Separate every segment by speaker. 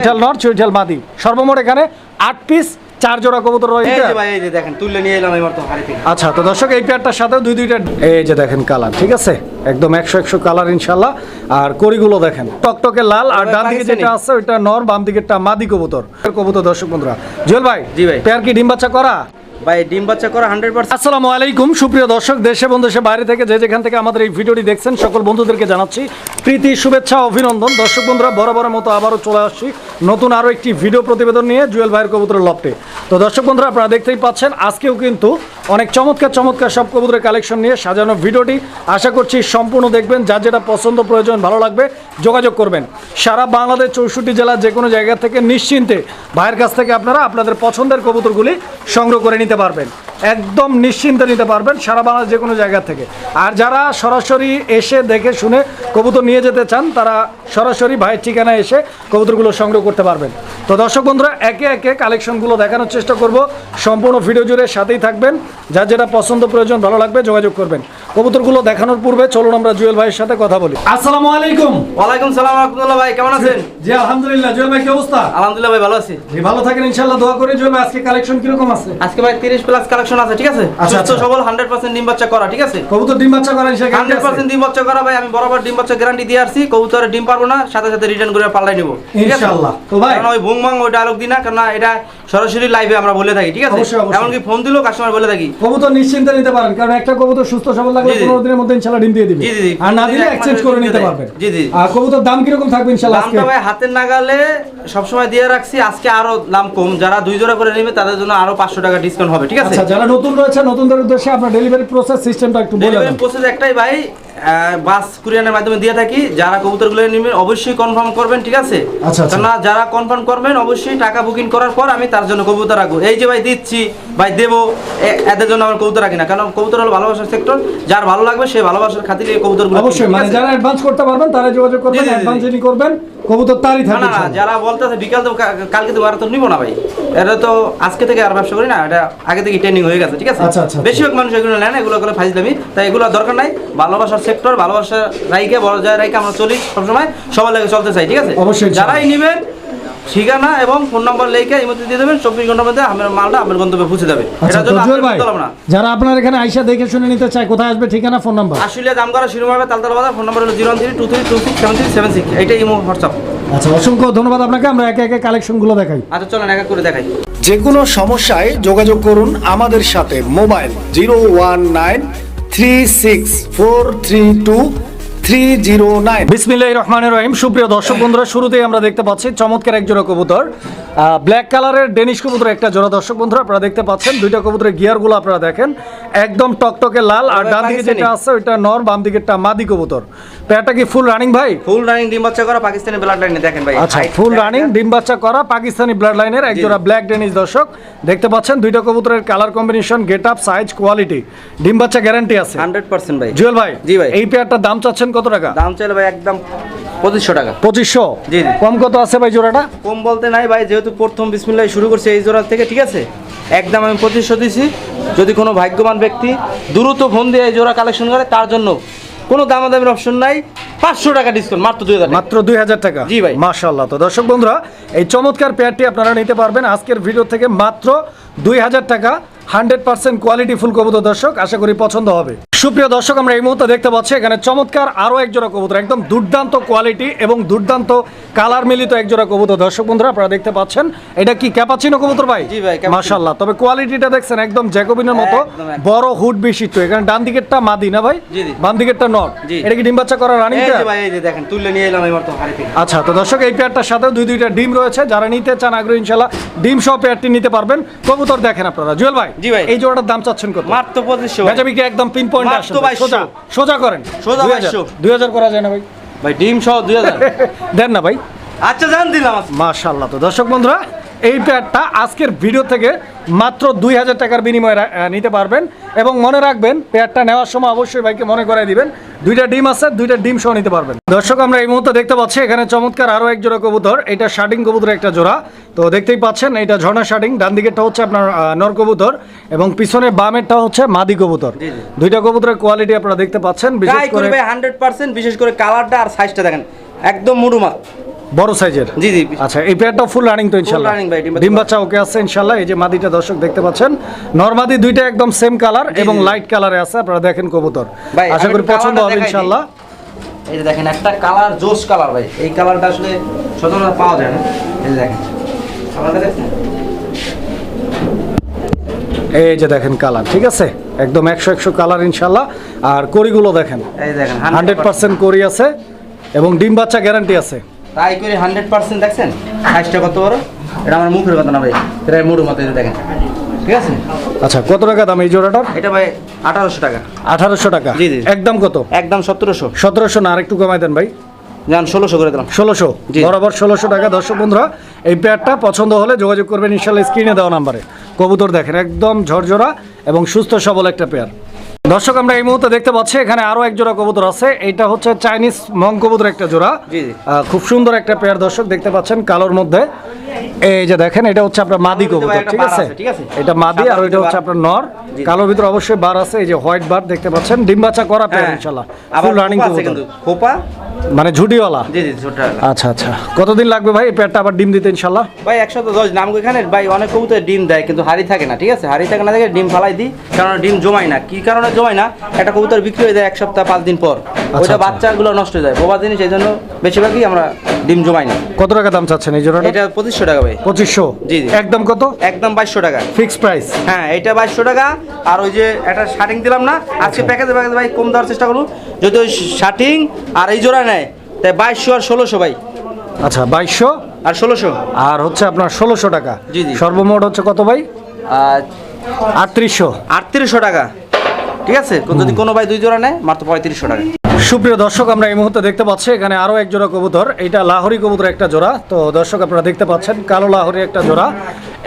Speaker 1: চুইঠাল নর চুইঠাল মাদি। সর্বমোট এখানে আট পিস চার জোড়া কবুতর
Speaker 2: এই যে ভাই এই যে দেখেন তুলে নিয়ে এলাম এবার তো হাড়ি থেকে।
Speaker 1: আচ্ছা তো দর্শক এই পেয়ারটার সাথে দুই দুইটা এই যে দেখেন কালার ঠিক আছে? একদম একশো একশো কালার আর করিগুলো দেখেন টকটকে লাল আর ডান দিকে যেটা আছে নর বাম দিকেরটা মাদি কবুতর। কবুতর দর্শক বন্ধুরা। জুয়েল ভাই
Speaker 2: জি ভাই।
Speaker 1: পেয়ার কি ডিম বাচ্চা করা?
Speaker 2: ভাই, ডিম বাচ্চা করা হান্ড্রেড
Speaker 1: আসসালামু আলাইকুম, সুপ্রিয় দর্শক, দেশে দেশে বাইরে থেকে যেখান থেকে আমাদের এই ভিডিওটি দেখছেন, সকল বন্ধুদেরকে জানাচ্ছি প্রীতি, শুভেচ্ছা, অভিনন্দন। দর্শক মতো আবারও চলে আসছি নতুন আরও একটি ভিডিও প্রতিবেদন নিয়ে জুয়েল তো দর্শক আপনারা দেখতেই পাচ্ছেন, আজকেও কিন্তু অনেক চমৎকার চমৎকার সব কবুতরের কালেকশন নিয়ে সাজানো ভিডিওটি। আশা করছি সম্পূর্ণ দেখবেন, যার যেটা পছন্দ প্রয়োজন, ভালো লাগবে, যোগাযোগ করবেন। সারা বাংলাদেশ চৌষট্টি জেলার যে কোনো জায়গা থেকে নিশ্চিন্তে ভাইয়ের কাছ থেকে আপনারা আপনাদের পছন্দের কবুতরগুলি সংগ্রহ করে নিতে পারবেন। একদম নিশ্চিন্তে নিতে পারবেন সারা বাংলাদেশ যে কোনো জায়গা থেকে। আর যারা সরাসরি এসে দেখে শুনে কবুতর নিয়ে যেতে চান তারা সরাসরি ভাইয়ের ঠিকানায় এসে কবুতরগুলো সংগ্রহ করতে পারবেন। তো দর্শক বন্ধুরা একে একে কালেকশনগুলো দেখানোর চেষ্টা করব। সম্পূর্ণ ভিডিও জুড়ে সাথেই থাকবেন। যার যেটা পছন্দ প্রয়োজন ভালো লাগবে যোগাযোগ করবেন। কবুতরগুলো দেখানোর পূর্বে চলুন আমরা জুয়েল ভাইয়ের সাথে কথা বলি। আসসালামু আলাইকুম।
Speaker 2: ওয়ালাইকুম সালাম রহমতুল্লাহ ভাই কেমন আছেন?
Speaker 1: জি আলহামদুলিল্লাহ। জুয়েল ভাই কি অবস্থা?
Speaker 2: আলহামদুলিল্লাহ ভাই ভালো আছি।
Speaker 1: জি ভালো থাকেন ইনশাআল্লাহ। দোয়া করি জুয়েল ভাই আজকে কালেকশন কীরকম আছে?
Speaker 2: আজকে ভাই তিরিশ প্লাস কালেকশন আছে ঠিক আছে
Speaker 1: আচ্ছা,
Speaker 2: সুস্থ
Speaker 1: আচ্ছা।
Speaker 2: সবল হান্ড্রেড পার্সেন্ট ডিম বাচ্চা করা ঠিক আছে
Speaker 1: কবুতর ডিম বাচ্চা সে
Speaker 2: হান্ড্রেড পার্সেন্ট ডিম বাচ্চা করা ভাই আমি বরাবর ডিম বাচ্চা গ্যারান্টি দিয়ে আসছি কবুতরে ডিম পারব না সাথে সাথে রিটার্ন করে পাল্টাই নিবো
Speaker 1: ইনশাআল্লাহ। তো ভাই-
Speaker 2: কারণ ওই ভুং ভাং ওই ডায়লগ দিই না কারণ এটা সরাসরি লাইভে আমরা বলে থাকি ঠিক আছে
Speaker 1: অবশ্যই।
Speaker 2: এমনকি ফোন দিলেও কাস্টমার বলে থাকি
Speaker 1: কবুতর নিশ্চিন্তে নিতে পারেন কারণ একটা কবুতর সুস্থ সবল লাগলে
Speaker 2: জি, জি।
Speaker 1: পনেরো দিনের মধ্যে ইনশাল্লাহ ডিম দিয়ে দিবে
Speaker 2: জি, জি।
Speaker 1: আর না দিলে এক্সচেঞ্জ করে নিতে পারবেন
Speaker 2: জি, জি।
Speaker 1: আর কবুতর দাম কীরকম থাকবে ইনশাল্লাহ আজকে
Speaker 2: দামটা ভাই হাতের নাগালে সবসময় দিয়ে রাখছি আজকে আরও দাম কম যারা দুই জোড়া করে নেবে তাদের জন্য আরও পাঁচশো টাকা ডিসকাউন্ট হবে ঠিক আছে
Speaker 1: আচ্ছা যারা নতুন রয়েছে নতুনদের উদ্দেশ্যে আপনার ডেলিভারি প্রসেস সিস্টেমটা একটু বলে
Speaker 2: ডেলিভারি প্রসেস একটাই ভাই বাস কুরিয়ানের মাধ্যমে দিয়ে থাকি যারা কবুতরগুলো নেবেন অবশ্যই কনফার্ম করবেন ঠিক আছে
Speaker 1: আচ্ছা, আচ্ছা।
Speaker 2: কেননা যারা কনফার্ম করবেন অবশ্যই টাকা বুকিং করার পর আমি তার জন্য কবুতর রাখব এই যে ভাই দিচ্ছি ভাই দেবো এদের জন্য আমার কবুতর রাখি না কারণ কবুতর হলো ভালোবাসার সেক্টর যার ভালো লাগবে সে ভালোবাসার খাতিরে এই কবুতরগুলো
Speaker 1: অবশ্যই মানে যারা অ্যাডভান্স করতে পারবেন তারা যোগাযোগ করবেন। অ্যাডভান্স যিনি করবেন কবুতর তারই
Speaker 2: না
Speaker 1: থাকবে
Speaker 2: না না। যারা বলতেছে বিকাল তো কালকে তো আর তো নিবো না ভাই এটা তো আজকে থেকে আর ব্যবসা করি না এটা আগে থেকে ট্রেনিং হয়ে গেছে ঠিক আছে?
Speaker 1: আচ্ছা, আচ্ছা, আচ্ছা।
Speaker 2: বেশিরভাগ মানুষ এগুলো নেয় না এগুলো করে ফাইজলামি। তাই এগুলো দরকার নাই ভালোবাসার সেক্টর ভালোবাসার রাইকে বড় যায় রাইকে আমরা চলি সবসময় সবার লাগে চলতে চাই ঠিক আছে? যারাই নিবেন ঠিকানা এবং ফোন নাম্বার লেখে এই মধ্যে দিয়ে দেবেন চব্বিশ ঘণ্টার মধ্যে আমার মালটা আপনার গন্তব্যে পৌঁছে যাবে।
Speaker 1: যারা আপনার এখানে আইসা দেখে শুনে নিতে চায় কোথায় আসবে ঠিকানা ফোন নাম্বার
Speaker 2: আসলে দাম করা শুরু হবে তালতাল বাজার ফোন নাম্বার হলো zero three two three two six seven three seven six এইটাই ইমো হোয়াটসঅ্যাপ
Speaker 1: আচ্ছা অসংখ্য ধন্যবাদ আপনাকে। আমরা একে একে কালেকশনগুলো দেখাই।
Speaker 2: আচ্ছা চলেন এক করে দেখাই।
Speaker 1: যে কোনো সমস্যায় যোগাযোগ করুন আমাদের সাথে mobile zero one nine three six four three two three zero nine. বিসমিল্লাহ রহমান রহিম। সুপ্রিয় দর্শক বন্ধুরা শুরুতেই আমরা দেখতে পাচ্ছি চমৎকার এক জোড়া কবুতর। ব্ল্যাক কালারের ডেনিশ কবুতর একটা জোড়া। দর্শক বন্ধুরা আপনারা দেখতে পাচ্ছেন দুইটা কবুতরের গিয়ারগুলো আপনারা দেখেন। একদম টকটকে লাল। আর ডান দিকে যেটা আছে ওইটা নর বাম দিকেরটা মাদি কবুতর। কি ফুল রানিং ভাই?
Speaker 2: ফুল রানিং ডিম বাচ্চা করা পাকিস্তানি ব্লাড লাইনে দেখেন ভাই।
Speaker 1: আচ্ছা ফুল রানিং ডিম বাচ্চা করা পাকিস্তানি ব্লাড লাইনের এক জোড়া ব্ল্যাক ডেনিস দর্শক। দেখতে পাচ্ছেন দুইটা কবুতরের colour combination get up size quality ডিম বাচ্চা গ্যারান্টি আছে।
Speaker 2: 100% ভাই।
Speaker 1: জুয়েল ভাই
Speaker 2: জি ভাই।
Speaker 1: এই পেয়ারটার দাম চাচ্ছেন কত? টাকা?
Speaker 2: দাম চাইলে ভাই একদম পঁচিশশো টাকা।
Speaker 1: পঁচিশশো?
Speaker 2: জি, জি।
Speaker 1: কম কত আছে ভাই জোড়াটা?
Speaker 2: কম বলতে নাই ভাই যেহেতু প্রথম বিসমিল্লাহ শুরু করছে এই জোড়া থেকে ঠিক আছে? একদম আমি পঁচিশশো দিছি। যদি কোনো ভাগ্যবান ব্যক্তি দ্রুত ফোন দিয়ে এই জোড়া কালেকশন করে তার জন্য কোনো দামাদামির অপশন নাই। পাঁচশো টাকা ডিসকাউন্ট মাত্র দুই হাজার
Speaker 1: মাত্র দুই হাজার টাকা?
Speaker 2: জি ভাই।
Speaker 1: মাশাল্লাহ তো দর্শক বন্ধুরা এই চমৎকার পেয়ারটি আপনারা নিতে পারবেন আজকের ভিডিও থেকে মাত্র দুই হাজার টাকা। হান্ড্রেড পার্সেন্ট কোয়ালিটি ফুল কবুতর দর্শক আশা করি পছন্দ হবে। সুপ্রিয় দর্শক আমরা এই মুহূর্তে দেখতে পাচ্ছি এখানে চমৎকার আরও এক জোড়া কবুতর একদম দুর্দান্ত কোয়ালিটি এবং দুর্দান্ত কালার মিলিত এক জোড়া কবুতর। দর্শক বন্ধুরা আপনারা দেখতে পাচ্ছেন এটা কি ক্যাপাচিনো কবুতর ভাই?
Speaker 2: জি ভাই, ক্যাপাচিনো।
Speaker 1: তবে কোয়ালিটিটা দেখছেন একদম জ্যাকোবিনের মতো। বড় হুড বিশিষ্ট। এখানে ডান দিকেরটা মাদি না ভাই। বাম দিকেরটা নট। এটা কি ডিম বাচ্চা করা রানিং
Speaker 2: এই যে ভাই এই যে দেখেন তুলে নিয়ে এলাম এবার তো হাড়ি থেকে
Speaker 1: আচ্ছা তো দর্শক এই পেয়ারটার সাথে দুই দুইটা ডিম রয়েছে। যারা নিতে চান আগ্রহ ইনশাল্লাহ ডিম সহ পেয়ারটি নিতে পারবেন। কবুতর দেখেন আপনারা। জুয়েল ভাই
Speaker 2: জি ভাই।
Speaker 1: এই জোড়াটার দাম চাচ্ছেন কত?
Speaker 2: মাত্র পঁচিশশো ভাই।
Speaker 1: বেচাবিকে একদম পিন পয়েন্ট
Speaker 2: মাত্র
Speaker 1: আসেন ভাই,
Speaker 2: 2200
Speaker 1: সোজা সোজা করেন।
Speaker 2: সোজা
Speaker 1: 2000
Speaker 2: 2200
Speaker 1: 2000 করা যায় না ভাই।
Speaker 2: ভাই ডিম সহ দুই হাজার।
Speaker 1: দেন না ভাই।
Speaker 2: আচ্ছা জান দিলাম। মাসা
Speaker 1: মাশাল্লাহ তো। দর্শক বন্ধুরা এই প্যাডটা আজকের ভিডিও থেকে মাত্র দুই হাজার টাকার বিনিময়ে নিতে পারবেন এবং মনে রাখবেন পেয়ারটা নেওয়ার সময় অবশ্যই ভাইকে মনে করাই দিবেন দুইটা ডিম আছে দুইটা ডিম সহ নিতে পারবেন। দর্শক আমরা এই মুহূর্তে দেখতে পাচ্ছি এখানে চমৎকার আরও এক জোড়া কবুতর এটা শার্টিং কবুতর একটা জোড়া। তো দেখতেই পাচ্ছেন এটা ঝর্ণা শার্টিং ডান দিকেরটা হচ্ছে আপনার নর কবুতর এবং পিছনে বামেরটা হচ্ছে মাদি কবুতর। দুইটা কবুতরের কোয়ালিটি আপনারা দেখতে পাচ্ছেন বিশেষ করে
Speaker 2: হান্ড্রেড পার্সেন্ট বিশেষ করে কালারটা আর সাইজটা দেখেন। একদম মুডুমা
Speaker 1: বড় সাইজের?
Speaker 2: জি জি।
Speaker 1: আচ্ছা এই পেয়ারটা ফুল রানিং তো ইনশাল্লাহ।
Speaker 2: running ভাই, ডিম বাচ্চা।
Speaker 1: ওকে আছে ইনশাল্লাহ। এই যে মাদিটা দর্শক দেখতে পাচ্ছেন। নরমাদি দুইটা একদম সেম কালার এবং লাইট কালারে আছে। আপনারা দেখেন কবুতর। আশা করি পছন্দ হবে। ইনশাল্লাহ।
Speaker 2: এই যে দেখেন একটা কালার জোস কালার ভাই। এই কালারটা আসলে সচরাচর পাওয়া যায় না। এই যে দেখেন। দেখছেন
Speaker 1: এই যে দেখেন কালার ঠিক আছে? একদম একশো একশো কালার ইনশাল্লাহ। আর করিগুলো দেখেন।
Speaker 2: এই দেখেন
Speaker 1: হান্ড্রেড পার্সেন্ট করি আছে। এবং ডিম বাচ্চা গ্যারান্টি আছে।
Speaker 2: তাই করে হান্ড্রেড পার্সেন্ট দেখছেন? সাইজটা কত বড়? এটা আমার মুখের কথা না ভাই এটা মুড়ের মতো দেখেন। ঠিক আছে?
Speaker 1: আচ্ছা কত টাকা দাম এই জোড়াটার?
Speaker 2: এটা ভাই আঠারোশো টাকা।
Speaker 1: আঠারোশো টাকা।
Speaker 2: জি, জি।
Speaker 1: একদম কত?
Speaker 2: একদম সতেরোশো।
Speaker 1: সতেরোশো না আরেকটু কমাই দেন ভাই।
Speaker 2: যান ষোলোশো করে দিলাম।
Speaker 1: ষোলোশো। বরাবর ষোলোশো টাকা। দর্শক বন্ধুরা এই পেয়ারটা পছন্দ হলে যোগাযোগ করবেন ইনশাল্লাহ স্ক্রিনে দেওয়া নাম্বারে। কবুতর দেখেন একদম ঝরঝরা এবং সুস্থ সবল একটা পেয়ার দর্শক আমরা এই মুহূর্তে দেখতে পাচ্ছি এখানে আরও এক জোড়া কবুতর আছে। এটা হচ্ছে চাইনিজ মং কবুতর একটা জোড়া। খুব সুন্দর একটা পেয়ার দর্শক দেখতে পাচ্ছেন কালোর মধ্যে। এই যে দেখেন এটা হচ্ছে আপনার মাদি কবুতর ঠিক আছে? এটা মাদি আর
Speaker 2: ভিতরে
Speaker 1: হচ্ছে আপনার নর। কালোর ভিতরে অবশ্যই বার আছে এই যে হোয়াইট বার দেখতে পাচ্ছেন? ডিম বাচ্চা করা পেয়ার
Speaker 2: হ্যাঁ।
Speaker 1: ইনশাল্লাহ
Speaker 2: আবার
Speaker 1: ফুল রানিং কবুতর।
Speaker 2: খোপা?
Speaker 1: মানে ঝুটিওয়ালা?
Speaker 2: জি জি ছোট
Speaker 1: আচ্ছা আচ্ছা। কতদিন লাগবে ভাই এই পেয়ারটা আবার ডিম দিতে ইনশাল্লাহ
Speaker 2: ভাই একশো দশ নাম এখানে ভাই অনেক কবুতর ডিম দেয় কিন্তু হাড়ি থাকে না ঠিক আছে? হাড়ি থাকে না দেখে ডিম ফালাই দিই কারণ ডিম জমায় না। কি কারণে জমায় না একটা কবুতর বিক্রি হয়ে যায় এক সপ্তাহ পাঁচ দিন পর। ওইটা
Speaker 1: আচ্ছা।
Speaker 2: বাচ্চাগুলো নষ্ট হয়ে যায়। বোবা জিনিস এই জন্য বেশিরভাগই আমরা ডিম জমাই না।
Speaker 1: কত টাকা দাম চাচ্ছেন এই জোড়াটা?
Speaker 2: এটা পঁচিশশো টাকা ভাই।
Speaker 1: পঁচিশশো?
Speaker 2: জি, জি।
Speaker 1: একদম কত?
Speaker 2: একদম বাইশশো টাকা।
Speaker 1: Fix price.
Speaker 2: হ্যাঁ এটা বাইশশো টাকা। আর ওই যে একটা শার্টিং দিলাম না আজকে প্যাকেজে প্যাকেজে ভাই কম দেওয়ার চেষ্টা করুন। যদি ওই শার্টিং আর এই জোড়া নেয় তাই বাইশশো আর ষোলোশো ভাই।
Speaker 1: আচ্ছা বাইশশো?
Speaker 2: আর ষোলোশো।
Speaker 1: আর হচ্ছে আপনার ষোলোশো টাকা।
Speaker 2: জি, জি।
Speaker 1: সর্বমোট হচ্ছে কত ভাই? আটত্রিশশো।
Speaker 2: আটত্রিশশো টাকা। ঠিক আছে? যদি কোনো ভাই দুই জোড়া নেয় মাত্র পঁয়ত্রিশশো টাকা।
Speaker 1: সুপ্রিয় দর্শক আমরা এই মুহূর্তে দেখতে পাচ্ছি এখানে আরও এক জোড়া কবুতর। এইটা লাহোরি কবুতর একটা জোড়া। তো দর্শক আপনারা দেখতে পাচ্ছেন কালো লাহোরি একটা জোড়া।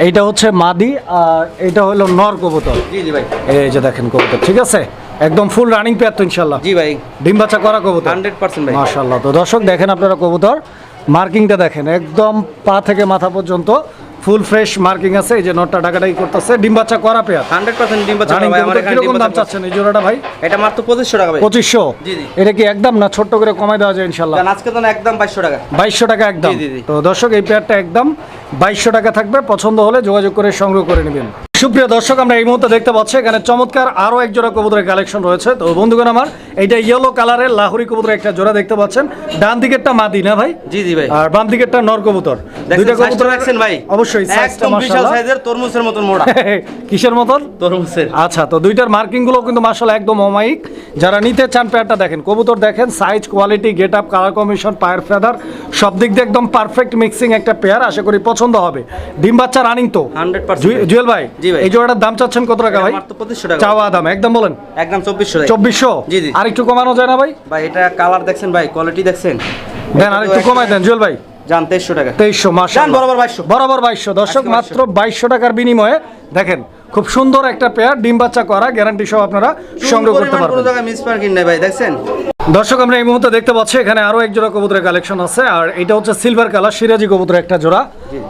Speaker 1: এইটা হচ্ছে মাদি আর এইটা হলো নর কবুতর।
Speaker 2: জি জি ভাই।
Speaker 1: এই যে দেখেন কবুতর ঠিক আছে? একদম ফুল রানিং পেয়ার তো ইনশাল্লাহ
Speaker 2: জি ভাই।
Speaker 1: ডিম বাচ্চা করা কবুতর।
Speaker 2: হান্ড্রেড পার্সেন্ট ভাই।
Speaker 1: মাশাল্লাহ তো দর্শক দেখেন আপনারা কবুতর। মার্কিংটা দেখেন একদম পা থেকে মাথা পর্যন্ত। ফুল ফ্রেশ মার্কিং আছে এই যে নটটা ডাকাডাকি করতেছে। ডিম বাচ্চা করা পেয়ার
Speaker 2: হান্ড্রেড পার্সেন্ট ডিম বাচ্চা ভাই আমার এখানে
Speaker 1: কীরকম দাম চাচ্ছেন এই জোড়াটা ভাই?
Speaker 2: এটা মাত্র 2500 টাকা ভাই।
Speaker 1: 2500
Speaker 2: জি, জি।
Speaker 1: এটা কি একদম না ছোট করে কমাই দেওয়া যায়
Speaker 2: ইনশাআল্লাহ? আজকে তো একদম 2200 টাকা।
Speaker 1: 2200 টাকা একদম।
Speaker 2: জি, জি, জি।
Speaker 1: তো দর্শক এই পেয়ারটা একদম 2200 টাকা থাকবে। পছন্দ হলে যোগাযোগ করে সংগ্রহ করে নেবেন। সুপ্রিয় দর্শক আমরা এই মুহূর্তে দেখতে পাচ্ছি এখানে চমৎকার আরও এক জোড়া কবুতরের কালেকশন রয়েছে। তো বন্ধুগণ আমার এইটা ইয়েলো কালারের লাহোরি কবুতরের একটা জোড়া দেখতে পাচ্ছেন। ডান দিকেরটা মাদি না ভাই?
Speaker 2: জি জি ভাই।
Speaker 1: আর বাম দিকেরটা নর কবুতর।
Speaker 2: দেখছেন সাইজটা দেখছেন ভাই।
Speaker 1: অবশ্যই
Speaker 2: একদম বিশাল সাইজের তরমুজের মতন মোড়া।
Speaker 1: কিসের মতন?
Speaker 2: তরমুজের।
Speaker 1: আচ্ছা তো দুইটার মার্কিংগুলো কিন্তু মার্শাল একদম অমায়িক। যারা নিতে চান পেয়ারটা দেখেন কবুতর দেখেন size quality get up colour combination পায়ের ফেদার সব দিক দিয়ে একদম পারফেক্ট মিক্সিং একটা পেয়ার আশা করি পছন্দ হবে। ডিম বাচ্চা রানিং তো?
Speaker 2: 100%
Speaker 1: জুয়েল ভাই?
Speaker 2: জি ভাই।
Speaker 1: এই জোড়াটার দাম চাচ্ছেন কত টাকা ভাই?
Speaker 2: মাত্র পঁচিশশো টাকা।
Speaker 1: চাওয়া দাম একদম বলেন।
Speaker 2: একদম টাকা। জি, জি।
Speaker 1: আর একটু কমানো যায় না ভাই?
Speaker 2: ভাই এটা কালার দেখছেন ভাই কোয়ালিটি দেখছেন?
Speaker 1: দেন আর একটু কমাই দেন জুয়েল ভাই।
Speaker 2: জান টাকা।
Speaker 1: মাস
Speaker 2: বরাবর 2200
Speaker 1: বরাবর দর্শক মাত্র টাকার বিনিময়ে দেখেন খুব সুন্দর একটা পেয়ার ডিম বাচ্চা করা গ্যারান্টি সহ আপনারা সংগ্রহ করতে
Speaker 2: কোনো
Speaker 1: পারবেন।
Speaker 2: জায়গায় মিস পার্কিং নেই ভাই দেখছেন?
Speaker 1: দর্শক আমরা এই মুহূর্তে দেখতে পাচ্ছি এখানে আরও এক জোড়া কবুতরের কালেকশন আছে আর এটা হচ্ছে সিলভার কালার সিরাজি কবুতর একটা জোড়া।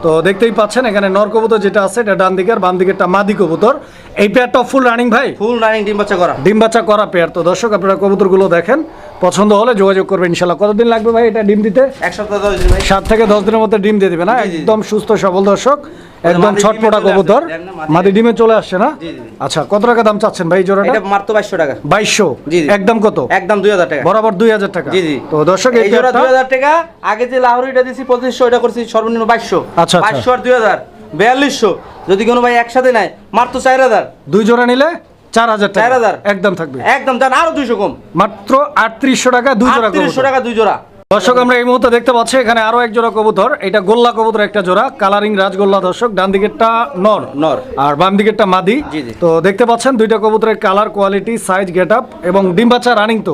Speaker 1: তো দেখতেই পাচ্ছেন এখানে নর কবুতর যেটা আছে এটা ডান দিকের বাম দিকেরটা মাদি কবুতর। এই পেয়ারটা ফুল রানিং ভাই?
Speaker 2: ফুল রানিং ডিম বাচ্চা করা।
Speaker 1: ডিম বাচ্চা করা পেয়ার তো দর্শক আপনারা কবুতরগুলো দেখেন। পছন্দ হলে যোগাযোগ করবেন ইনশাল্লাহ কতদিন লাগবে ভাই এটা ডিম দিতে?
Speaker 2: এক সপ্তাহ দশ দিন
Speaker 1: সাত থেকে দশ দিনের মধ্যে ডিম দিয়ে দিবে না। একদম সুস্থ সবল দর্শক একদম
Speaker 2: মাদি
Speaker 1: ছটপটা কবুতর।
Speaker 2: মাদি
Speaker 1: ডিমে চলে আসছে না। আচ্ছা কত টাকা দাম চাচ্ছেন ভাই জোড়াটা?
Speaker 2: এটা মাত্র বাইশশো টাকা।
Speaker 1: বাইশশো?
Speaker 2: জি, জি।
Speaker 1: একদম কত?
Speaker 2: একদম দুই হাজার টাকা।
Speaker 1: বরাবর দুই হাজার টাকা।
Speaker 2: জি জি।
Speaker 1: তো দর্শক
Speaker 2: এই জোড়া
Speaker 1: পেয়ারটা-
Speaker 2: দুই হাজার টাকা। আগে যে লাহোরিটা দিছি পঁচিশশো এটা করছি সর্বনিম্ন বাইশশো।
Speaker 1: আচ্ছা, আচ্ছা।
Speaker 2: বাইশশো আর দুই হাজার। বিয়াল্লিশশো। যদি কোনো ভাই একসাথে নেয় মাত্র চার হাজার।
Speaker 1: দুই জোড়া নিলে? চার হাজার টাকা।
Speaker 2: 4,000
Speaker 1: একদম থাকবে।
Speaker 2: একদম যান আরও দুইশো কম।
Speaker 1: মাত্র আটত্রিশশো টাকা দুই জোড়া
Speaker 2: আটত্রিশশো টাকা দুই জোড়া।
Speaker 1: দর্শক আমরা এই মুহূর্তে দেখতে পাচ্ছি এখানে আরও এক জোড়া কবুতর। এটা গোল্লা কবুতর একটা জোড়া কালারিং রাজগোল্লা দর্শক ডান দিকেরটা নর।
Speaker 2: নর।
Speaker 1: আর বাম দিকেরটা মাদি।
Speaker 2: জি, জি।
Speaker 1: তো দেখতে পাচ্ছেন দুইটা কবুতরের colour quality size get up এবং ডিম বাচ্চা রানিং তো।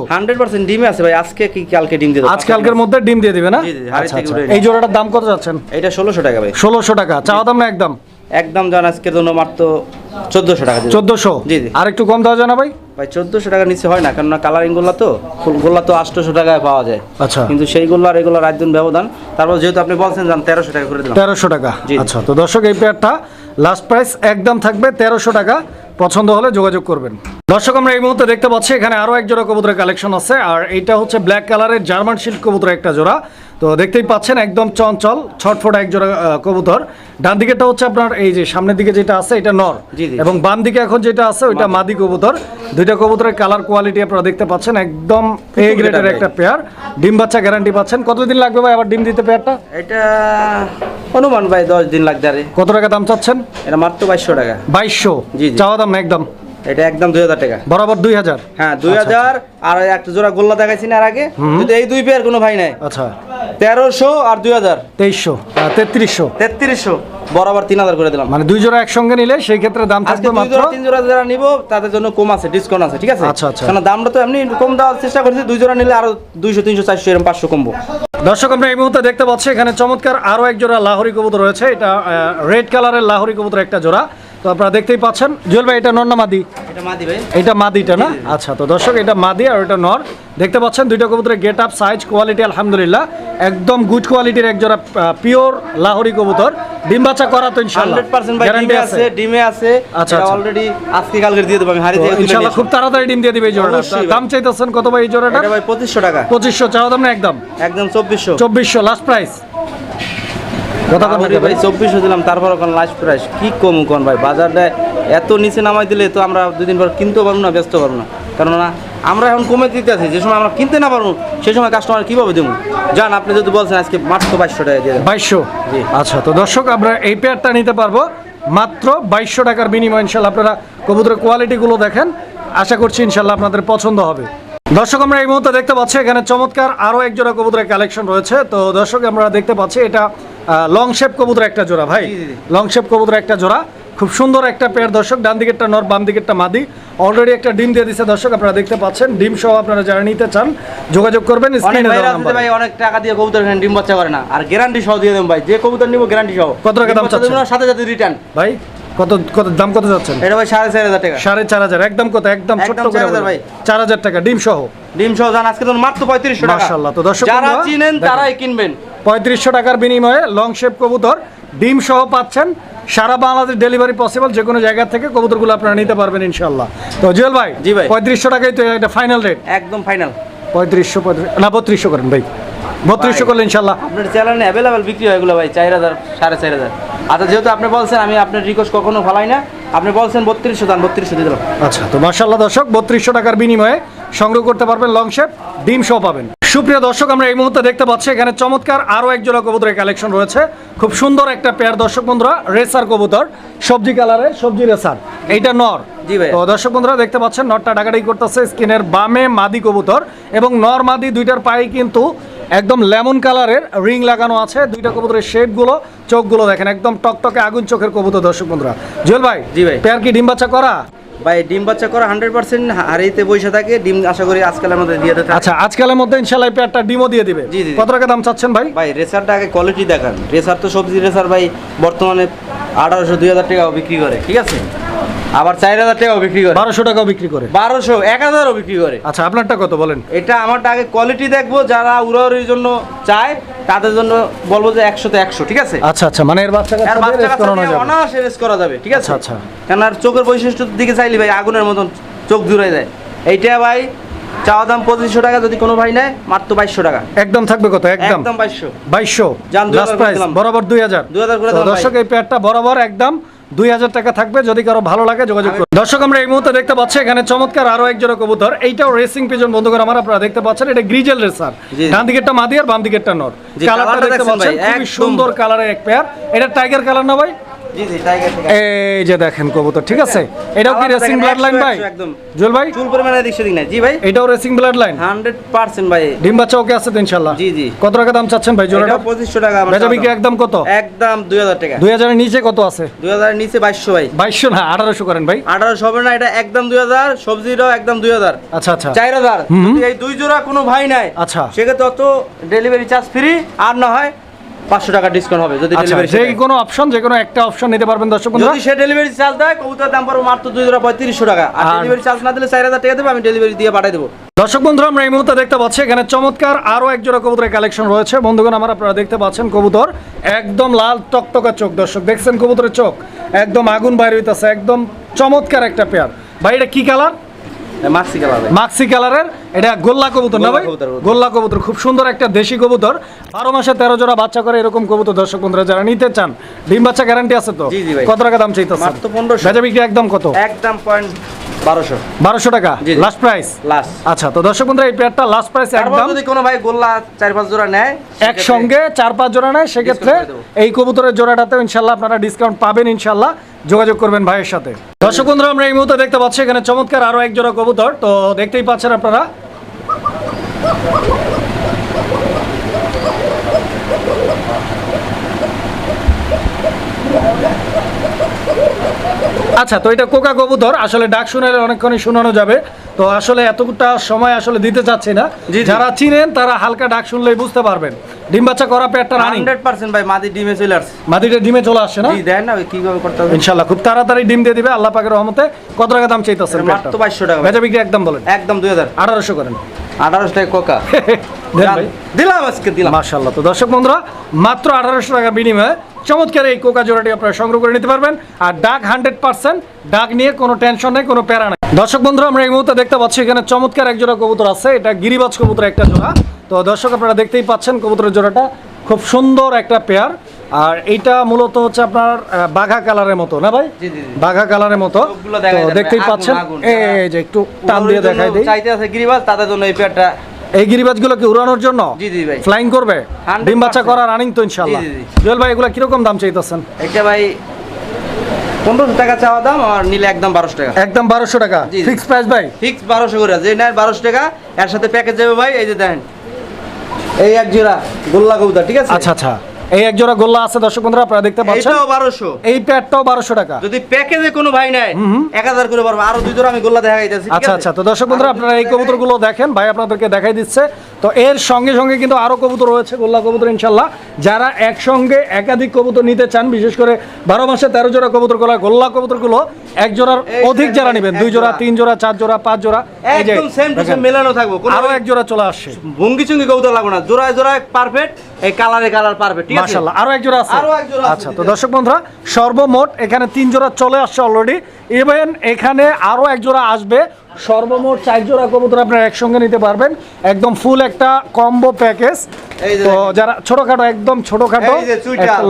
Speaker 2: ডিমে আছে ভাই আজকে কি কালকে ডিম দিয়ে দেবো।
Speaker 1: আজকালকের মধ্যে ডিম দিয়ে দিবে না? আচ্ছা, আচ্ছা। এই জোড়াটার দাম কত যাচ্ছেন?
Speaker 2: এটা ষোলোশো টাকা ভাই।
Speaker 1: ষোলোশো টাকা চাওয়া দাম না একদম?
Speaker 2: একদম যান আজকের জন্য মাত্র চোদ্দশো টাকা
Speaker 1: চোদ্দশো?
Speaker 2: জি, জি।
Speaker 1: আর একটু কম দেওয়া যায় না ভাই?
Speaker 2: ভাই চোদ্দশো নিচে হয় না কেননা কালারিং গোল্লা তো গোল্লা তো আটশোশো টাকায় পাওয়া যায়।
Speaker 1: আচ্ছা।
Speaker 2: কিন্তু সেই গোল্লা আর এগুলো রাত দিন ব্যবধান। তারপর যেহেতু আপনি বলছেন যান তেরোশো টাকা করে দিলাম।
Speaker 1: তেরোশো টাকা। আচ্ছা তো দর্শক এই পেয়ারটা লাস্ট প্রাইস একদম থাকবে তেরোশো টাকা। পছন্দ হলে যোগাযোগ করবেন। দর্শক আমরা এই মুহূর্তে দেখতে পাচ্ছি এখানে আরও এক জোড়া কবুতরের কালেকশন আছে। আর এইটা হচ্ছে ব্ল্যাক কালারের জার্মান শিল্ড কবুতর একটা জোড়া। তো দেখতেই পাচ্ছেন একদম চঞ্চল ছটফট এক জোড়া কবুতর। ডান দিকেটা হচ্ছে আপনার এই যে সামনের দিকে যেটা আছে এটা নর। এবং বাম দিকে এখন যেটা আছে ওইটা মাদি। কবুতর। দুইটা কবুতরের কালার কোয়ালিটি আপনারা দেখতে পাচ্ছেন একদম এ গ্রেডের একটা পেয়ার ডিম বাচ্চা গ্যারান্টি পাচ্ছেন। কতদিন লাগবে ভাই আবার ডিম দিতে পেয়ারটা
Speaker 2: এটা অনুমান ভাই দশ দিন লাগবে আরে
Speaker 1: কত টাকা দাম চাচ্ছেন?
Speaker 2: এটা মাত্র বাইশশো টাকা।
Speaker 1: বাইশশো?
Speaker 2: জি।
Speaker 1: চাওয়া দাম একদম?
Speaker 2: এটা একদম দুই হাজার টাকা।
Speaker 1: বরাবর দুই হাজার?
Speaker 2: হ্যাঁ দুই হাজার। আর একটা জোড়া গোল্লা দেখাইছি না এর আগে। যদি এই দুই পেয়ার কোনো ভাই নাই
Speaker 1: আচ্ছা।
Speaker 2: তেরোশো আর দুই হাজার?
Speaker 1: তেইশশো তেত্রিশশো।
Speaker 2: তেত্রিশশো। বরাবর তিন হাজার করে দিলাম।
Speaker 1: মানে দুই জোড়া একসঙ্গে নিলে সেই ক্ষেত্রে দাম থাকবে মাত্র
Speaker 2: তিন জোড়া যারা নিব তাদের জন্য কম আছে ডিসকাউন্ট আছে ঠিক আছে?
Speaker 1: আচ্ছা, আচ্ছা।
Speaker 2: কারণ দামটা তো এমনি কম দেওয়ার চেষ্টা করছি দুই জোড়া নিলে আরও দুইশো তিনশো চারশো এরকম পাঁচশো কমবো।
Speaker 1: দর্শক আমরা এই মুহূর্তে দেখতে পাচ্ছি এখানে চমৎকার আরও এক জোড়া লাহোরি কবুতর রয়েছে। এটা রেড কালারের লাহোরি কবুতর একটা জোড়া। তো আপনারা দেখতেই পাচ্ছেন। জুয়েল ভাই এটা নর না মাদি?
Speaker 2: এটা মাদি ভাই।
Speaker 1: এটা মাদিটা না? আচ্ছা তো দর্শক এটা মাদি আর এটা নর। দেখতে পাচ্ছেন দুইটা কবুতরের গেট আপ সাইজ কোয়ালিটি আলহামদুলিল্লাহ। একদম গুড কোয়ালিটির এক জোড়া পিওর লাহোরি কবুতর। ডিম বাচ্চা করা তো ইনশাআল্লাহ।
Speaker 2: হান্ড্রেড পার্সেন্ট ভাই
Speaker 1: গ্যারান্টি আছে।
Speaker 2: ডিমে আছে।
Speaker 1: আচ্ছা,
Speaker 2: এটা
Speaker 1: আচ্ছা।
Speaker 2: অলরেডি আজকে কালকে দিয়ে দেবো আমি হারি দিয়ে
Speaker 1: ইনশাআল্লাহ খুব তাড়াতাড়ি ডিম দিয়ে দিবে এই জোড়াটা।
Speaker 2: অবশ্যই
Speaker 1: দাম চাইতেছেন কত ভাই এই জোড়াটা?
Speaker 2: এটা ভাই পঁচিশশো টাকা।
Speaker 1: পঁচিশশো চাওয়া দাম না একদম?
Speaker 2: একদম চব্বিশশো।
Speaker 1: চব্বিশশো লাস্ট প্রাইস কথা কন না
Speaker 2: তারপরে ভাই? চব্বিশশো দিলাম তারপর কোন লাস্ট প্রাইস কি কম কোন ভাই? বাজারটা এত নিচে নামাই দিলে তো আমরা দুদিন পর কিনতেও পারব না ব্যস্ত পারব না। কেননা আমরা এখন কমে দিতে আছি যে সময় আমরা কিনতে না পারব সেই সময় কাস্টমার কীভাবে দেবো? যান আপনি যদি বলছেন আজকে মাত্র বাইশশো টাকা দিয়ে
Speaker 1: বাইশশো?
Speaker 2: জি।
Speaker 1: আচ্ছা তো দর্শক আমরা এই পেয়ারটা নিতে পারব। মাত্র বাইশশো টাকার বিনিময় ইনশাল্লাহ আপনারা কবুতরের কোয়ালিটিগুলো দেখেন। আশা করছি ইনশাল্লাহ আপনাদের পছন্দ হবে। দর্শক আমরা এই মুহূর্তে দেখতে পাচ্ছি এখানে চমৎকার আরও এক জোড়া কবুতরের কালেকশন রয়েছে। তো দর্শক আমরা দেখতে পাচ্ছি এটা লং শেপ কবুতর একটা জোড়া ভাই। লং শেপ কবুতর একটা জোড়া। খুব সুন্দর একটা পেয়ার দর্শক ডান দিকেরটা নর বাম দিকেরটা মাদি। অলরেডি একটা ডিম দিয়ে দিচ্ছে দর্শক আপনারা দেখতে পাচ্ছেন। ডিম সহ আপনারা যারা নিতে চান যোগাযোগ করবেন।
Speaker 2: ভাই অনেক টাকা দিয়ে কবুতর ডিম বাচ্চা করে না। আর গ্যারান্টি সহ দিয়ে দেবেন ভাই। যে কবুতর নিবো গ্যারান্টি সহ।
Speaker 1: কত টাকা দাম?
Speaker 2: সাথে সাথে রিটার্ন
Speaker 1: ভাই কত কত দাম কত যাচ্ছেন?
Speaker 2: এটা ভাই সাড়ে চার হাজার টাকা।
Speaker 1: সাড়ে চার হাজার একদম কত একদম ছোট্ট করে
Speaker 2: 4,000 ভাই।
Speaker 1: চার হাজার টাকা ডিম সহ।
Speaker 2: ডিম সহ যান আজকে তো মাত্র পঁয়ত্রিশশো টাকা।
Speaker 1: মাশাআল্লাহ, তো দর্শক
Speaker 2: যারা চিনেন তারাই কিনবেন।
Speaker 1: পঁয়ত্রিশশো টাকার বিনিময়ে লং শেপ কবুতর ডিম সহ পাচ্ছেন। সারা বাংলাদেশ ডেলিভারি পসিবল যে কোনো জায়গা থেকে কবুতরগুলো আপনারা নিতে পারবেন ইনশাল্লাহ তো জুয়েল ভাই
Speaker 2: জি ভাই।
Speaker 1: পঁয়ত্রিশশো টাকাই তো এটা ফাইনাল রেট
Speaker 2: একদম ফাইনাল
Speaker 1: পঁয়ত্রিশশো পঁয়ত্রিশ না বত্রিশশো করেন ভাই। বত্রিশশো করলে ইনশাল্লাহ।
Speaker 2: আপনার চ্যানেলে অ্যাভেলেবেল বিক্রি হয় এগুলো ভাই চার হাজার সাড়ে চার হাজার। আচ্ছা যেহেতু আপনি বলছেন আমি আপনার রিকোয়েস্ট কখনো ফলাই না। আপনি বলছেন বত্রিশশো দান বত্রিশশো দিয়ে দিলাম।
Speaker 1: আচ্ছা তো মার্শাল্লাহ দর্শক বত্রিশশো টাকার বিনিময়ে সংগ্রহ করতে পারবেন লং শেপ ডিম সহ পাবেন। সুপ্রিয় দর্শক আমরা এই মুহূর্তে দেখতে পাচ্ছি এখানে চমৎকার আরও এক জোড়া কবুতরের কালেকশন রয়েছে। খুব সুন্দর একটা পেয়ার দর্শক বন্ধুরা রেসার কবুতর সবজি কালারে সবজি রেসার এইটা নর।
Speaker 2: জি ভাই।
Speaker 1: তো দর্শক বন্ধুরা দেখতে পাচ্ছেন নরটা ডাকাডাকি করতেছে স্কিনের বামে মাদি কবুতর এবং নর মাদি দুইটার পায়ে কিন্তু একদম লেমন কালারের রিং লাগানো আছে। দুইটা কবুতরের শেপগুলো চোখগুলো দেখেন একদম টকটকে আগুন চোখের কবুতর দর্শক বন্ধুরা। জুয়েল ভাই
Speaker 2: জি ভাই।
Speaker 1: পেয়ার কি ডিম বাচ্চা করা?
Speaker 2: ভাই ডিম বাচ্চা করা হান্ড্রেড পার্সেন্ট হারিতে বসে থাকে ডিম আশা করি আজকালের মধ্যে দিয়ে দিতে
Speaker 1: আচ্ছা আজকালের মধ্যে ইনশাল্লাহ পেয়ারটা ডিমও দিয়ে দিবে।
Speaker 2: জি, জি, জি।
Speaker 1: কত টাকা দাম চাচ্ছেন ভাই?
Speaker 2: ভাই রেসারটা আগে কোয়ালিটি দেখান। রেসার তো সবজি রেসার ভাই বর্তমানে আঠারোশো দুই হাজার টাকাও বিক্রি করে ঠিক আছে? আবার চার হাজার টাকাও বিক্রি করে।
Speaker 1: বারোশো টাকাও বিক্রি করে।
Speaker 2: বারোশো এক হাজারও বিক্রি করে।
Speaker 1: আচ্ছা আপনারটা কত বলেন?
Speaker 2: এটা আমারটা আগে কোয়ালিটি দেখব যারা উড়াউড়ির জন্য চায় তাদের জন্য বলব যে একশোতে একশো ঠিক আছে?
Speaker 1: আচ্ছা আচ্ছা মানে এর বাচ্চা
Speaker 2: বাচ্চা। অনায়াসে রেস করা যাবে ঠিক আছে?
Speaker 1: আচ্ছা, আচ্ছা।
Speaker 2: কেন আর চোখের বৈশিষ্ট্যের দিকে চাইলে ভাই আগুনের মতন চোখ দূরে যায়। এইটা ভাই চাওয়া দাম পঁচিশশো টাকা যদি কোনো ভাই নেয় মাত্র বাইশশো টাকা।
Speaker 1: একদম থাকবে কত? একদম।
Speaker 2: একদম বাইশশো।
Speaker 1: বাইশশো।
Speaker 2: যান, দুই হাজার
Speaker 1: বরাবর দুই হাজার।
Speaker 2: 2000 করে
Speaker 1: তো
Speaker 2: দিলাম
Speaker 1: দর্শক এই পেয়ারটা বরাবর একদম দুই হাজার টাকা থাকবে। যদি কারও ভালো লাগে যোগাযোগ করুন। দর্শক আমরা এই মুহূর্তে দেখতে পাচ্ছি এখানে চমৎকার আরও এক জোড়া কবুতর। এইটাও রেসিং পিজন করে আমার আপনারা দেখতে পাচ্ছেন। এটা গ্রিজেল রেসার। ডান দিকেরটা মাদি আর বাম দিকেরটা নর। কালারটা দেখতে পাচ্ছেন খুবই সুন্দর কালারের এক পেয়ার এটা টাইগার কালার না ভাই? এই যে দেখেন কবুতর ঠিক আছে? এটাও কি রেসিং ব্লাড লাইন ভাই?
Speaker 2: একদম।
Speaker 1: জুয়েল ভাই?
Speaker 2: চুল পরিমাণে দিক সেদিক জি ভাই?
Speaker 1: এটাও racing blood line
Speaker 2: hundred percent ভাই।
Speaker 1: ডিম বাচ্চা ওকে আছে তো ইনশাল্লাহ
Speaker 2: জি, জি।
Speaker 1: কত টাকা দাম চাচ্ছেন ভাই জোড়াটা?
Speaker 2: এটা পঁচিশশো টাকা আমার
Speaker 1: বেচা বিক্রি একদম কত?
Speaker 2: একদম দুই হাজার টাকা।
Speaker 1: দুই হাজারের নিচে কত আছে?
Speaker 2: নিচে ভাই।
Speaker 1: না করেন ভাই।
Speaker 2: হবে না এটা একদম একদম দুই হাজার।
Speaker 1: আচ্ছা আচ্ছা।
Speaker 2: যদি এই দুই জোড়া কোনো ভাই নাই
Speaker 1: আচ্ছা।
Speaker 2: সেক্ষেত্রে অত ডেলিভারি চার্জ ফ্রি আর না হয় পাঁচশো টাকা ডিসকাউন্ট হবে যদি
Speaker 1: আচ্ছা
Speaker 2: ডেলিভারি
Speaker 1: যে কোনো অপশন যে কোনো একটা অপশন নিতে পারবেন দর্শক বন্ধুরা।
Speaker 2: যদি সে ডেলিভারি চার্জ দেয় কবুতর দাম পড়বে মাত্র দুই জোড়া পঁয়ত্রিশশো টাকা। আর ডেলিভারি চার্জ না দিলে চার হাজার টাকা দেবে আমি ডেলিভারি দিয়ে পাঠিয়ে দেবো।
Speaker 1: দর্শক বন্ধুরা আমরা এই মুহূর্তে দেখতে পাচ্ছি এখানে চমৎকার আরও এক জোড়া কবুতরের কালেকশন রয়েছে। বন্ধুগণ আমার আপনারা দেখতে পাচ্ছেন কবুতর একদম লাল টকটকা চোখ। দর্শক দেখছেন কবুতরের চোখ? একদম আগুন বাইরে হইতেছে একদম চমৎকার একটা পেয়ার ভাই এটা কি কালার
Speaker 2: মাক্সি
Speaker 1: কালারের এটা গোল্লা কবুতর না
Speaker 2: গোল্লা
Speaker 1: ভাই। গোল্লা। কবুতর খুব সুন্দর একটা দেশি কবুতর। বারো মাসে তেরো জোড়া বাচ্চা করে এরকম কবুতর দর্শক বন্ধুরা যারা নিতে চান ডিম বাচ্চা গ্যারান্টি আছে তো। কত টাকা দাম চাইতো
Speaker 2: মাত্র 1500
Speaker 1: বেচা বিক্রি একদম কত?
Speaker 2: একদম পয়েন্ট বারোশো।
Speaker 1: বারোশো টাকা। লাস্ট প্রাইস
Speaker 2: লাস্ট
Speaker 1: আচ্ছা তো দর্শক বন্ধুরা এই পেয়ারটা লাস্ট প্রাইস
Speaker 2: তারপর
Speaker 1: একদম।
Speaker 2: যদি কোনো ভাই গোল্লা চার পাঁচ জোড়া নেয়
Speaker 1: একসঙ্গে চার পাঁচ জোড়া নেয় সেক্ষেত্রে। এই কবুতরের জোড়াটাতে ইনশাল্লাহ আপনারা ডিসকাউন্ট পাবেন ইনশাল্লাহ। যোগাযোগ করবেন ভাইয়ের সাথে। দর্শক বন্ধুরা আমরা এই মুহূর্তে দেখতে পাচ্ছি এখানে চমৎকার আরও এক জোড়া কবুতর। তো দেখতেই পাচ্ছেন আপনারা। আচ্ছা তো এটা কোকা কবুতর আসলে ডাক শুনালে অনেকক্ষণই শোনানো যাবে। তো আসলে এতটা সময় আসলে দিতে চাচ্ছি না। যারা চিনেন তারা হালকা ডাক শুনলেই বুঝতে পারবেন। ডিম বাচ্চা করা পেটটা রানিং।
Speaker 2: হান্ড্রেড পার্সেন্ট ভাই মাদি ডিমে চলে আসছে।
Speaker 1: মাদিটা ডিমে চলে আসছে না?
Speaker 2: জি দেন না কীভাবে করতে হবে?
Speaker 1: ইনশাল্লাহ খুব তাড়াতাড়ি ডিম দিয়ে দিবে আল্লাহ পাকের রহমতে। কত টাকা দাম চাইতেছেন
Speaker 2: মাত্র 2200 টাকা।
Speaker 1: বেচা বিক্রি একদম বলেন।
Speaker 2: একদম দুই হাজার।
Speaker 1: আঠারোশো করেন।
Speaker 2: আঠারোশো টাকা কোকা। দিলাম আজকে দিলাম।
Speaker 1: মাশাল্লাহ তো দর্শক বন্ধুরা মাত্র আঠারোশো বিনিময়ে চমৎকার এই কোকা জোড়াটি আপনারা সংগ্রহ করে নিতে পারবেন। আর ডাক হান্ড্রেড পার্সেন্ট ডাক নিয়ে কোনো টেনশন নেই কোনো প্যারা নেই। দর্শক বন্ধুরা আমরা এই মুহূর্তে দেখতে পাচ্ছি এখানে চমৎকার এক জোড়া কবুতর আছে। এটা গিরিবাজ কবুতর একটা জোড়া। তো দর্শক আপনারা দেখতেই পাচ্ছেন কবুতরের জোড়াটা। খুব সুন্দর একটা পেয়ার। আর এইটা মূলত হচ্ছে আপনার বাঘা কালারের মতো না ভাই। বাঘা কালারের মতো। দেখতেই পাচ্ছেন? এই যে একটু টান দিয়ে দেখাই দিই।
Speaker 2: চাইতে আছে গিরিবাজ তাদের জন্য এই পেয়ারটা।
Speaker 1: এই গিরিবাজগুলো কি উড়ানোর জন্য?
Speaker 2: জি, জি ভাই।
Speaker 1: ফ্লাইং করবে? ডিম বাচ্চা করা রানিং তো ইনশাআল্লাহ। জুয়েল ভাই এগুলো কীরকম দাম চাইতেছেন?
Speaker 2: এটা ভাই পনেরোশো টাকা চাওয়া দাম আর নিলে একদম বারোশো টাকা।
Speaker 1: একদম বারোশো টাকা। ফিক্স প্রাইস ভাই?
Speaker 2: ফিক্স বারোশো করে যে নেয় বারোশো টাকা এর সাথে প্যাকেজ যাবে ভাই এই যে দেখেন এই এক জোড়া গোল্লা কবুতর ঠিক আছে?
Speaker 1: আচ্ছা আচ্ছা। এই এক জোড়া গোল্লা আছে দর্শক বন্ধুরা আপনারা দেখতে পাচ্ছেন।
Speaker 2: এটাও 1200
Speaker 1: এই প্যাডটাও 1200 টাকা।
Speaker 2: যদি প্যাকেজে কোনো ভাই এক হাজার করে পারব আরও দুই জোড়া আমি গোল্লা দেখা যাইতেছি
Speaker 1: আচ্ছা আচ্ছা। তো দর্শক বন্ধুরা আপনারা এই কবুতরগুলো দেখেন ভাই আপনাদেরকে দেখাই দিচ্ছে। তো এর সঙ্গে সঙ্গে কিন্তু আরও কবুতর রয়েছে গোল্লা কবুতর ইনশাল্লাহ যারা একসঙ্গে একাধিক কবুতর নিতে চান বিশেষ করে বারো মাসে তেরো জোড়া কবুতর গোলা গোল্লা কবুতরগুলো এক জোড়ার অধিক যারা নেবেন দুই জোড়া। তিন জোড়া চার জোড়া পাঁচ জোড়া
Speaker 2: একদম সেম টু সেম মেলানো থাকব কোনো
Speaker 1: আরও এক জোড়া চলে আসছে।
Speaker 2: ভঙ্গি চুঙ্গি কবুতর লাগবে না জোড়ায় জোড়ায় পারফেক্ট এই কালারে কালার পারফেক্ট ঠিক আছে?
Speaker 1: মাশাআল্লাহ আরও এক জোড়া আছে।
Speaker 2: আরও এক জোড়া
Speaker 1: আচ্ছা তো দর্শক বন্ধুরা সর্বমোট এখানে তিন জোড়া চলে আসছে অলরেডি ইভেন এখানে আরও এক জোড়া আসবে। সর্বমোট চার জোড়া কবুতর আপনারা একসঙ্গে নিতে পারবেন। একদম ফুল একটা কম্বো প্যাকেজ তো যারা ছোটখাটো একদম ছোটখাটো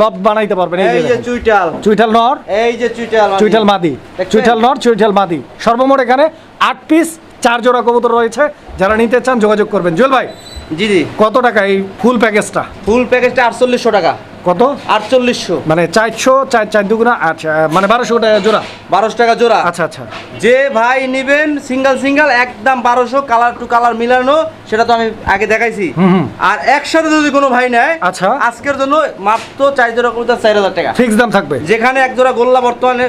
Speaker 1: লব বানাইতে পারবেন এই যে
Speaker 2: চুইটাল।
Speaker 1: চুইটাল নর।
Speaker 2: এই যে চুইটাল।
Speaker 1: চুইটাল মাদি। চুইটাল নর চুইটাল মাদি। সর্বমোট এখানে আট পিস চার জোড়া কবুতর রয়েছে। যারা নিতে চান যোগাযোগ করবেন। জুয়েল ভাই
Speaker 2: জি জি।
Speaker 1: কত টাকা এই ফুল প্যাকেজটা
Speaker 2: ফুল প্যাকেজটা আটচল্লিশশো টাকা।
Speaker 1: কত?
Speaker 2: আটচল্লিশশো।
Speaker 1: মানে চারশো চার চার দুগুণা আচ্ছা মানে বারোশো টাকা জোড়া?
Speaker 2: বারোশো টাকা জোড়া।
Speaker 1: আচ্ছা আচ্ছা।
Speaker 2: যে ভাই নিবেন সিঙ্গেল সিঙ্গেল একদম বারোশো কালার টু কালার মিলানো সেটা তো আমি আগে দেখাইছি। আর একসাথে যদি কোনো ভাই নেয়
Speaker 1: আচ্ছা।
Speaker 2: আজকের জন্য মাত্র চার জোড়া কবুতর চার হাজার টাকা।
Speaker 1: ফিক্স দাম থাকবে?
Speaker 2: যেখানে এক জোড়া গোল্লা বর্তমানে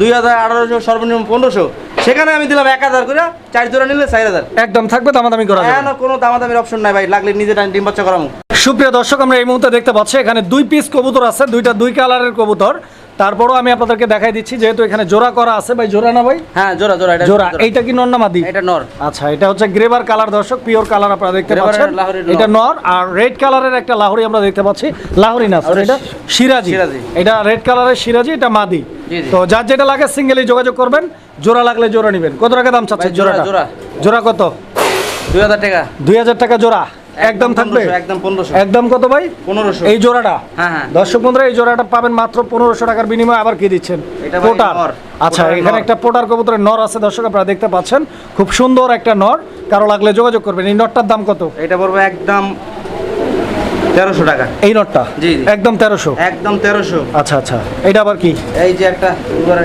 Speaker 2: দুই হাজার আঠারোশো সর্বনিম্ন পনেরোশো সেখানে আমি দিলাম এক হাজার করে চার জোড়া নিলে চার হাজার।
Speaker 1: একদম থাকবে দামাদামি করা
Speaker 2: হ্যাঁ না কোনো দামাদামির অপশন নাই ভাই লাগলে নিজে ডিম বাচ্চা করামু।
Speaker 1: সুপ্রিয় দর্শক আমরা এই মুহূর্তে দেখতে পাচ্ছি এখানে দুই পিস কবুতর আছে দুইটা দুই কালারের কবুতর। তারপরও আমি আপনাদেরকে দেখাই দিচ্ছি যেহেতু এখানে জোড়া করা আছে ভাই জোড়া না ভাই?
Speaker 2: হ্যাঁ জোড়া জোড়া এটা
Speaker 1: জোড়া। এইটা কি নর না মাদি?
Speaker 2: এটা নর।
Speaker 1: আচ্ছা এটা হচ্ছে গ্রেভার কালার দর্শক পিওর কালার আপনারা দেখতে পাচ্ছেন। এটা নর আর রেড কালারের একটা লাহোরি আমরা দেখতে পাচ্ছি। লাহোরি না এটা সিরাজি। এটা রেড কালারের সিরাজি এটা মাদি। তো যার যেটা লাগে সিঙ্গেলি যোগাযোগ করবেন। জোড়া লাগলে জোড়া নেবেন। কত টাকা দাম চাচ্ছে জোড়াটা?
Speaker 2: জোড়া।
Speaker 1: জোড়া কত?
Speaker 2: দুই হাজার টাকা।
Speaker 1: দুই হাজার টাকা জোড়া। একদম থাকবে?
Speaker 2: একদম পনেরোশো।
Speaker 1: একদম কত ভাই?
Speaker 2: পনেরোশো।
Speaker 1: এই জোড়াটা?
Speaker 2: হ্যাঁ, হ্যাঁ।
Speaker 1: দর্শক বন্ধুরা এই জোড়াটা পাবেন মাত্র পনেরোশো টাকার বিনিময়ে। আবার কি দিচ্ছেন? পোটার। আচ্ছা এখানে একটা পোটার কবুতরের নর আছে দর্শক আপনারা দেখতে পাচ্ছেন। খুব সুন্দর একটা নর। কারও লাগলে যোগাযোগ করবেন। এই নরটার দাম কত?
Speaker 2: এটা পড়বে একদম তেরোশো টাকা।
Speaker 1: এই নরটা?
Speaker 2: জি।
Speaker 1: একদম তেরোশো?
Speaker 2: একদম তেরোশো।
Speaker 1: আচ্ছা আচ্ছা। এটা আবার কি?
Speaker 2: এই যে একটা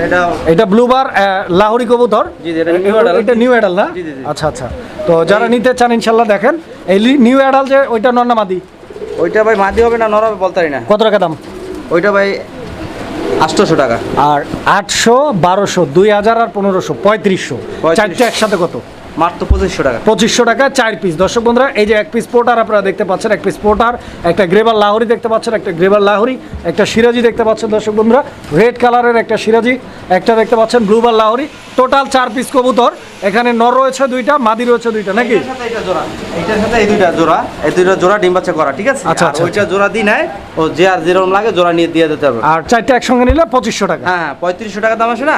Speaker 2: এটা
Speaker 1: এটা ব্লুবার লাহোরি কবুতর।
Speaker 2: এটা
Speaker 1: নিউ অ্যাডাল না?
Speaker 2: জি, জি, জি।
Speaker 1: আচ্ছা আচ্ছা। তো যারা নিতে চান ইনশাল্লাহ দেখেন। এই নিউ অ্যাডাল যে ওইটা নর না মাদি।
Speaker 2: ওইটা ভাই মাদি হবে না নর হবে বলতে পারি না।
Speaker 1: কত টাকা দাম?
Speaker 2: ওইটা ভাই আটশোশো টাকা।
Speaker 1: আর আটশো বারোশো দুই হাজার আর পনেরোশো পঁয়ত্রিশশো।
Speaker 2: পঁয়ত্রিশ।
Speaker 1: চারটে একসাথে কত?
Speaker 2: মাত্র পঁচিশশো টাকা।
Speaker 1: পঁচিশশো টাকা চার পিস দর্শক বন্ধুরা এই যে এক পিস পোটার আপনারা দেখতে পাচ্ছেন এক পিস পোটার একটা লাহোরি দেখতে পাচ্ছেন একটা গ্রেভার লাহোরি একটা সিরাজি দেখতে পাচ্ছেন দর্শক বন্ধুরা। রেড কালারের একটা সিরাজি একটা দেখতে পাচ্ছেন blue bar. Lahori total piece কবুতর। এখানে নর রয়েছে দুইটা মাদি রয়েছে দুইটা নাকি?
Speaker 2: এটার সাথে এই দুইটা জোড়া। এই দুইটা জোড়া ডিম বাচ্চা করা ঠিক আছে?
Speaker 1: আচ্ছা, আচ্ছা,
Speaker 2: ওইটা জোড়া দিই নাই ও যে আর যেরকম লাগে জোড়া নিয়ে দিয়ে দিতে হবে।
Speaker 1: আর চারটে একসঙ্গে নিলে পঁচিশশো টাকা।
Speaker 2: হ্যাঁ হ্যাঁ পঁয়ত্রিশশো টাকা দাম আসে না?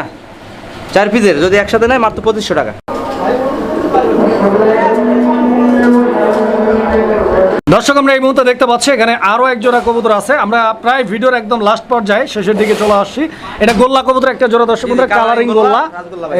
Speaker 2: চার পিসের যদি একসাথে নেয় মাত্র পঁচিশশো টাকা।
Speaker 1: দর্শক আমরা এই মুহূর্তে দেখতে পাচ্ছি এখানে আরও এক জোড়া কবুতর আছে। আমরা প্রায় ভিডিওর একদম লাস্ট পর্যায়ে শেষের দিকে চলে আসছি। এটা গোল্লা কবুতর একটা জোড়া দর্শক বন্ধুরা কালারিং গোল্লা।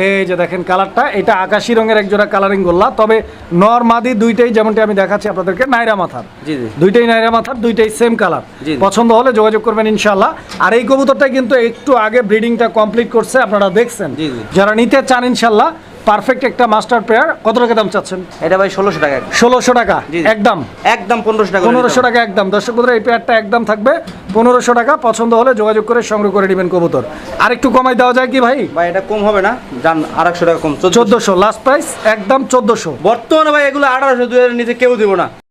Speaker 1: এই যে দেখেন কালারটা এটা আকাশি রঙের এক জোড়া কালারিং গোল্লা। তবে নর মাদি দুইটাই যেমনটি আমি দেখাচ্ছি আপনাদেরকে নাইরা মাথার।
Speaker 2: জি জি।
Speaker 1: দুইটাই নাইরা মাথার দুইটাই সেম কালার। পছন্দ হলে যোগাযোগ করবেন ইনশাল্লাহ আর এই কবুতরটা কিন্তু একটু আগে ব্রিডিংটা কমপ্লিট করছে আপনারা দেখছেন।
Speaker 2: জি, জি।
Speaker 1: যারা নিতে চান ইনশাল্লাহ পারফেক্ট একটা মাস্টার পেয়ার কত টাকা দাম চাচ্ছেন?
Speaker 2: এটা ভাই ষোলোশো টাকা।
Speaker 1: ষোলোশো টাকা। একদম।
Speaker 2: একদম পনেরোশো টাকা
Speaker 1: পনেরোশো। টাকা একদম। দর্শক বন্ধুরা এই পেয়ারটা একদম থাকবে। পনেরোশো টাকা পছন্দ হলে যোগাযোগ করে সংগ্রহ করে নেবেন কবুতর। আর একটু কমাই দেওয়া যায় কি ভাই?
Speaker 2: ভাই এটা কম হবে না। জান আর টাকা কম। চোদ্দ
Speaker 1: চোদ্দশো লাস্ট প্রাইস একদম চোদ্দশো।
Speaker 2: বর্তমানে ভাই এগুলো আঠারোশো দুই হাজার নিচে কেউ দিব না।